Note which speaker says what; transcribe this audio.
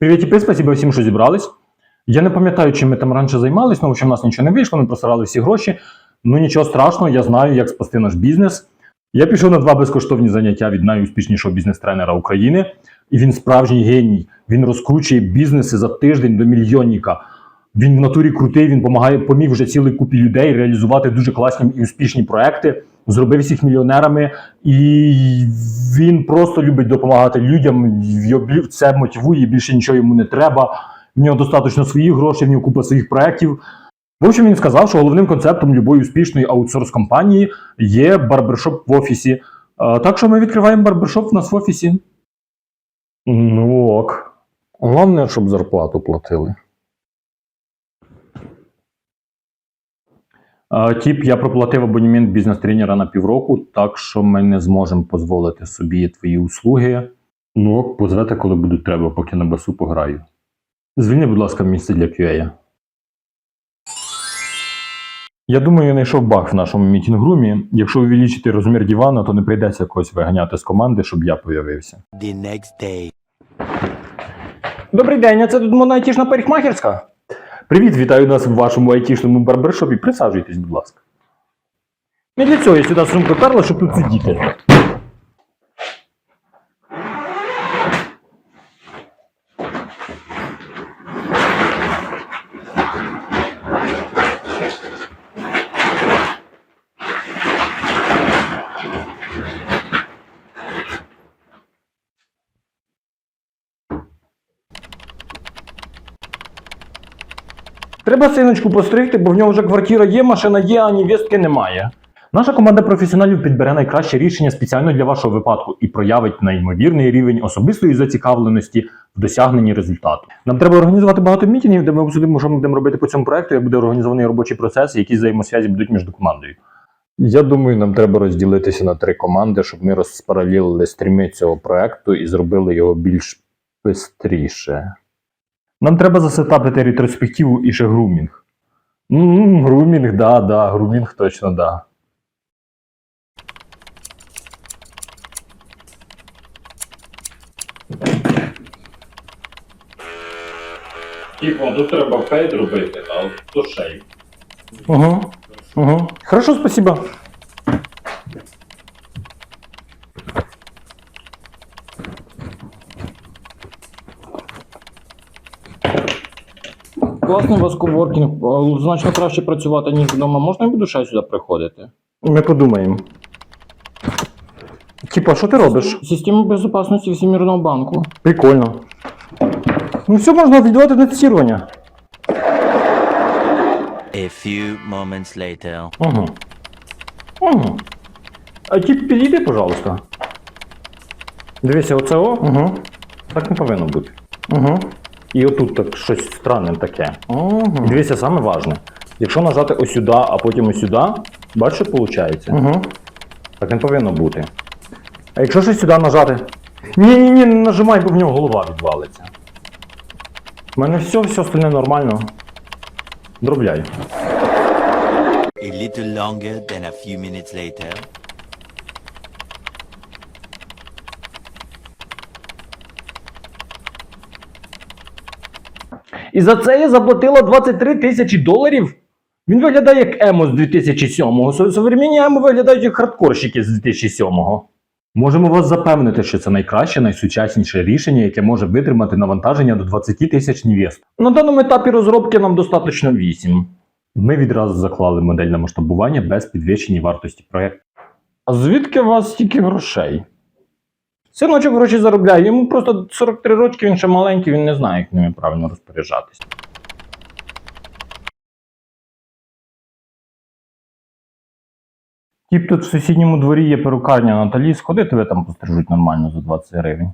Speaker 1: Привіт і спасибо всім, що зібрались. Я не пам'ятаю, чим ми там раніше займалися, ну, в общем, у нас нічого не вийшло, ми просирали всі гроші. Ну нічого страшного, я знаю, як спасти наш бізнес. Я пішов на два безкоштовні заняття від найуспішнішого бізнес-тренера України, і він справжній геній. Він розкручує бізнеси за тиждень до мільйонника. Він в натурі крутий, він помагає, поміг вже цілій купі людей реалізувати дуже класні і успішні проекти, зробив всіх мільйонерами, і він просто любить допомагати людям. Це мотивує, більше нічого йому не треба. В нього достатньо своїх грошей, в нього купа своїх проєктів. В общем, він сказав, що головним концептом любої успішної аутсорс-компанії є барбершоп в офісі. Так що ми відкриваємо барбершоп в нас в офісі. Ну ок. Головне, щоб зарплату платили. Тіп, я проплатив абонемент бізнес-тренера на півроку, так що ми не зможемо дозволити собі твої услуги. Ну, позвете, коли будуть треба, поки на басу пограю. Звільни, будь ласка, місце для QA. Я думаю, я знайшов баг в нашому мітінгрумі. Якщо увеличити розмір дивана, то не прийдеться когось виганяти з команди, щоб я появився.
Speaker 2: The next day.
Speaker 1: Добрий день, а це тут модна айтішна парикмахерська? Привіт, вітаю нас в вашому айтішному барбершопі. Присаджуйтесь, будь ласка. Не для цього я сюди сумку перла, щоб тут сидіти. Треба синочку постригти, бо в нього вже квартира є, машина є, а невістки немає. Наша команда професіоналів підбере найкраще рішення спеціально для вашого випадку і проявить неймовірний рівень особистої зацікавленості в досягненні результату. Нам треба організувати багато мітингів, де ми обсудимо, що ми будемо робити по цьому проекту, як буде організований робочий процес, які взаємосвязі будуть між командою. Я думаю, нам треба розділитися на три команди, щоб ми розпаралілили стріми цього проекту і зробили його більш пестріше. Нам треба засетапити ретроспективу і ще грумінг. м грумінг, да, да, грумінг точно да. Типу, тут треба фейд робити, а то шейв. Угу. Угу. Хорошо, спасибо.
Speaker 3: Класний у вас коворкінг, значно краще працювати, ніж вдома. Можна я буду ще сюди приходити?
Speaker 1: Ми подумаємо. Типа, що ти робиш?
Speaker 3: Система безпечності Всемирного банку.
Speaker 1: Прикольно. Ну все, можна віддавати на тестування.
Speaker 2: A few moments later.
Speaker 1: Угу. Угу. А тип підійди, пожалуйста. Дивися, оце о. Угу. Так не повинно бути. Угу. І отут так щось странне таке. Угу. Дивися, саме важне. Якщо нажати ось сюди, а потім ось сюди, бачиш, що виходить? Угу. Так не повинно бути. А якщо щось сюди нажати. Ні-ні-ні, не нажимай, бо в нього голова відвалиться. У мене все, все остальне нормально. Дробляй.
Speaker 2: A little longer than a few minutes later.
Speaker 1: І за це я заплатила 23 тисячі доларів. Він виглядає як емо з 2007-го. Со- Современні емо виглядають як хардкорщики з 2007-го. Можемо вас запевнити, що це найкраще, найсучасніше рішення, яке може витримати навантаження до 20 тисяч невест. На даному етапі розробки нам достатньо 8. Ми відразу заклали модель на масштабування без підвищення вартості проєкту. А звідки у вас стільки грошей? Синочок гроші заробляє, йому просто 43 рочки, він ще маленький, він не знає, як ними правильно розпоряджатися. Тіп тут в сусідньому дворі є перукарня Наталі, сходи тебе там пострижуть нормально за 20 гривень.